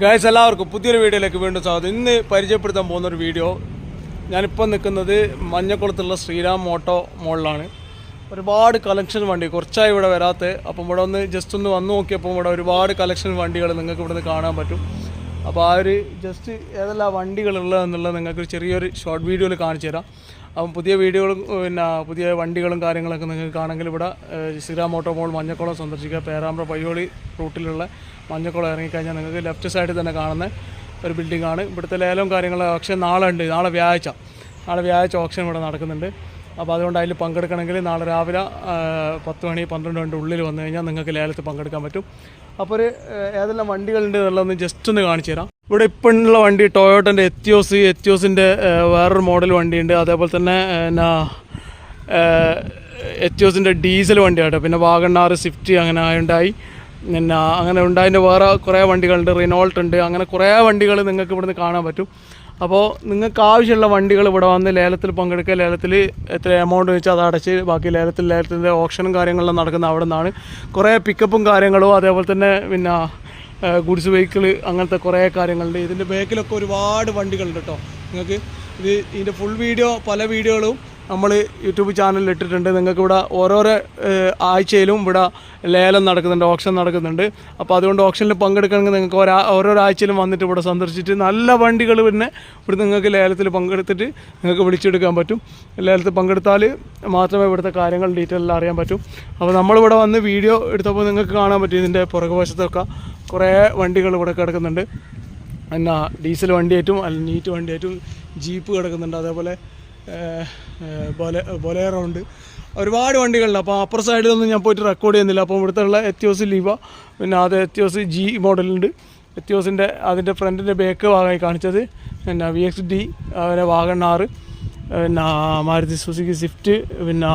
Guys എല്ലാവർക്കും പുതിയൊരു വീഡിയോയിലേക്ക് വീണ്ടും സ്വാഗതം. ഇന്ന് പരിചയപ്പെടുത്താൻ പോകുന്ന ഒരു വീഡിയോ. ഞാനിപ്പോൾ നിൽക്കുന്നത് മഞ്ഞക്കുളത്തുള്ള ശ്രീരാം മോട്ടോ മോളിലാണ്. ഒരുപാട് കളക്ഷൻ വണ്ടി കുറച്ചായി ഇവിടെ വരാത്ത. അപ്പം ഇവിടെ ഒന്ന് ജസ്റ്റ് ഒന്ന് വന്നു നോക്കിയപ്പോൾ ഇവിടെ ഒരുപാട് കളക്ഷൻ വണ്ടികൾ നിങ്ങൾക്ക് ഇവിടെ കാണാൻ പറ്റും. അപ്പോൾ ആ ഒരു ജസ്റ്റ് ഏതെല്ലാം വണ്ടികളുള്ളതെന്നുള്ളത് നിങ്ങൾക്ക് ചെറിയൊരു ഷോർട്ട് വീഡിയോയിൽ കാണിച്ചു തരാം അപ്പം പുതിയ വീഡിയോകളും പിന്നെ പുതിയ വണ്ടികളും കാര്യങ്ങളൊക്കെ നിങ്ങൾക്ക് കാണണമെങ്കിൽ ഇവിടെ ശ്രീറാം ശ്രീരാം മോട്ടോ മോൾ മഞ്ഞക്കുളം സന്ദർശിക്കുക. പേരാമ്പ്ര പയ്യോളി റൂട്ടിലുള്ള മഞ്ഞക്കുളം ഇറങ്ങിക്കഴിഞ്ഞാൽ നിങ്ങൾക്ക് ലെഫ്റ്റ് സൈഡിൽ തന്നെ കാണുന്ന ഒരു ബിൽഡിംഗ് ആണ്. ഇവിടുത്തെ ലേലവും കാര്യങ്ങളും ഓപ്ഷൻ നാളെ ഉണ്ട്. നാളെ വ്യാഴാഴ്ച. നാളെ വ്യാഴാഴ്ച ഓപ്ഷൻ ഇവിടെ നടക്കുന്നുണ്ട്. അപ്പോൾ അതുകൊണ്ട് അതിൽ പങ്കെടുക്കണമെങ്കിൽ നാളെ രാവിലെ പത്ത് മണി പന്ത്രണ്ട് മണിന്റെ ഉള്ളിൽ വന്നു കഴിഞ്ഞാൽ നിങ്ങൾക്ക് ലേലത്തിൽ പങ്കെടുക്കാൻ പറ്റും. അപ്പോൾ ഒരു ഏതെല്ലാം വണ്ടികളുണ്ട് എന്നുള്ളതൊന്ന് ജസ്റ്റ് ഒന്ന് കാണിച്ചു തരാം. ഇവിടെ ഇപ്പം ഉള്ള വണ്ടി ടൊയോട്ടന്റെ എത്തിയോസ് എത്തിയോസിന്റെ വേറൊരു മോഡൽ വണ്ടിയുണ്ട്. അതേപോലെ തന്നെ എന്നാ എത്തിയോസിന്റെ ഡീസൽ വണ്ടിയാട്ടോ പിന്നെ വാഗണ്ണാർ സ്വിഫ്റ്റ് അങ്ങനെ ഉണ്ടായി. പിന്നെ അങ്ങനെ ഉണ്ടായതിന്റെ വേറെ കുറേ വണ്ടികളുണ്ട്. റിനോൾട്ട് ഉണ്ട്. അങ്ങനെ കുറേ വണ്ടികൾ നിങ്ങൾക്ക് ഇവിടുന്ന് കാണാൻ പറ്റും. അപ്പോൾ നിങ്ങൾക്ക് ആവശ്യമുള്ള വണ്ടികൾ ഇവിടെ വന്ന് ലേലത്തിൽ പങ്കെടുക്കുക. ലേലത്തിൽ എത്ര എമൗണ്ട് വെച്ചാൽ അത് അടച്ച് ബാക്കി ലേലത്തിൽ ലേലത്തിന്റെ ഓപ്ഷനും കാര്യങ്ങളെല്ലാം നടക്കുന്ന അവിടെ നിന്നാണ് കുറേ പിക്കപ്പും കാര്യങ്ങളും അതേപോലെ തന്നെ പിന്നെ ഗുഡ്സ് വെഹിക്കിൾ അങ്ങനത്തെ കുറേ കാര്യങ്ങളുണ്ട്. ഇതിന്റെ ബാക്കിലൊക്കെ ഒരുപാട് വണ്ടികളുണ്ട് കേട്ടോ നിങ്ങൾക്ക് ഇത് ഇതിന്റെ ഫുൾ വീഡിയോ പല വീഡിയോകളും നമ്മൾ യൂട്യൂബ് ചാനലിൽ ഇട്ടിട്ടുണ്ട്. നിങ്ങൾക്ക് ഇവിടെ ഓരോരോ ആഴ്ചയിലും ഇവിടെ ലേലം നടക്കുന്നുണ്ട് ഓപ്ഷൻ നടക്കുന്നുണ്ട്. അപ്പോൾ അതുകൊണ്ട് ഓപ്ഷനിൽ പങ്കെടുക്കണമെങ്കിൽ നിങ്ങൾക്ക് ഓരോ ഓരോരോ ആഴ്ചയിലും വന്നിട്ട് ഇവിടെ സന്ദർശിച്ചിട്ട് നല്ല വണ്ടികൾ പിന്നെ ഇവിടെ നിങ്ങൾക്ക് ലേലത്തിൽ പങ്കെടുത്തിട്ട് നിങ്ങൾക്ക് വിളിച്ചെടുക്കാൻ പറ്റും. ലേലത്തിൽ പങ്കെടുത്താൽ മാത്രമേ ഇവിടുത്തെ കാര്യങ്ങൾ ഡീറ്റെയിൽ അറിയാൻ പറ്റും. അപ്പോൾ നമ്മളിവിടെ വന്ന് വീഡിയോ എടുത്തപ്പോൾ നിങ്ങൾക്ക് കാണാൻ പറ്റും ഇതിന്റെ പുറകുവശത്തൊക്കെ. കുറേ വണ്ടികൾ ഇവിടെ കിടക്കുന്നുണ്ട്. എന്നാ ഡീസൽ വണ്ടിയായിട്ടും അല്ല നീറ്റ് വണ്ടിയായിട്ടും ജീപ്പ് കിടക്കുന്നുണ്ട്. അതേപോലെ ബൊലേറോ ഉണ്ട്. ഒരുപാട് വണ്ടികളുണ്ട്. അപ്പോൾ അപ്പുറ സൈഡിലൊന്നും ഞാൻ പോയിട്ട് റെക്കോർഡ് ചെയ്യുന്നില്ല. അപ്പോൾ ഇവിടുത്തെ ഉള്ള എത്തിയോസ് ലീവ പിന്നെ അത് എത്തിയോസ് ജി മോഡലുണ്ട് എത്തിയോസിന്റെ അതിന്റെ ഫ്രണ്ടിന്റെ ബേക്ക് ഭാഗമായി കാണിച്ചത്. പിന്നെ വി എക്സ് ഡി അതുപോലെ വാഗണ്ണാറ് പിന്നെ മാരുതി സുസുക്കി സ്വിഫ്റ്റ് പിന്നെ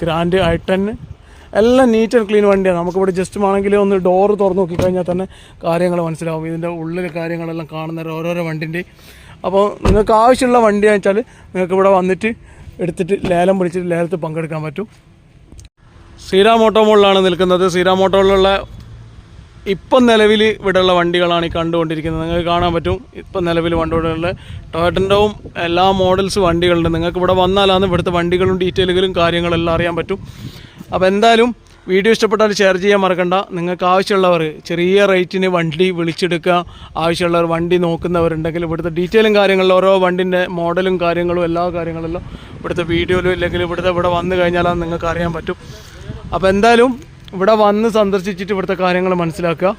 ഗ്രാൻഡ് ഐ ടെൻ എല്ലാം നീറ്റ് ആൻഡ് ക്ലീൻ വണ്ടിയാണ് നമുക്കിവിടെ ജസ്റ്റ് ആണെങ്കിൽ ഒന്ന് ഡോറ് തുറന്ന് നോക്കിക്കഴിഞ്ഞാൽ തന്നെ കാര്യങ്ങൾ മനസ്സിലാവും. ഇതിന്റെ ഉള്ളിലെ കാര്യങ്ങളെല്ലാം കാണുന്ന ഓരോരോ വണ്ടിന്റെ അപ്പോൾ നിങ്ങൾക്ക് ആവശ്യമുള്ള വണ്ടിയാണെന്ന് വെച്ചാൽ നിങ്ങൾക്ക് ഇവിടെ വന്നിട്ട് എടുത്തിട്ട് ലേലം പിടിച്ചിട്ട് ലേലത്തിൽ പങ്കെടുക്കാൻ പറ്റും. ശ്രീരാം ഓട്ടോമോളിലാണ് നിൽക്കുന്നത്. ശ്രീരാം ഓട്ടോയിലുള്ള ഇപ്പം നിലവിൽ ഇവിടെയുള്ള വണ്ടികളാണ് ഈ കണ്ടുകൊണ്ടിരിക്കുന്നത്. നിങ്ങൾക്ക് കാണാൻ പറ്റും. ഇപ്പം നിലവിൽ വണ്ടികളുള്ള ടൊയറ്റന്റെവും എല്ലാ മോഡൽസ് വണ്ടികളുണ്ട് നിങ്ങൾക്ക് ഇവിടെ വന്നാലാണ് ഇവിടുത്തെ വണ്ടികളും ഡീറ്റെയിലുകളും കാര്യങ്ങളെല്ലാം അറിയാൻ പറ്റും. അപ്പോൾ എന്തായാലും വീഡിയോ ഇഷ്ടപ്പെട്ടാൽ ഷെയർ ചെയ്യാൻ മറക്കണ്ട. നിങ്ങൾക്ക് ആവശ്യമുള്ളവർ ചെറിയ റേറ്റിന് വണ്ടി വിളിച്ചെടുക്കുക. ആവശ്യമുള്ളവർ വണ്ടി നോക്കുന്നവരുണ്ടെങ്കിൽ ഇവിടുത്തെ ഡീറ്റെയിലും കാര്യങ്ങളും ഓരോ വണ്ടിന്റെ മോഡലും കാര്യങ്ങളും എല്ലാ കാര്യങ്ങളെല്ലാം ഇവിടുത്തെ വീഡിയോയിലും ഇല്ലെങ്കിൽ ഇവിടുത്തെ ഇവിടെ വന്നു കഴിഞ്ഞാൽ നിങ്ങൾക്ക് അറിയാൻ പറ്റും. അപ്പോൾ എന്തായാലും ഇവിടെ വന്ന് സന്ദർശിച്ചിട്ട് ഇവിടുത്തെ കാര്യങ്ങൾ മനസ്സിലാക്കുക.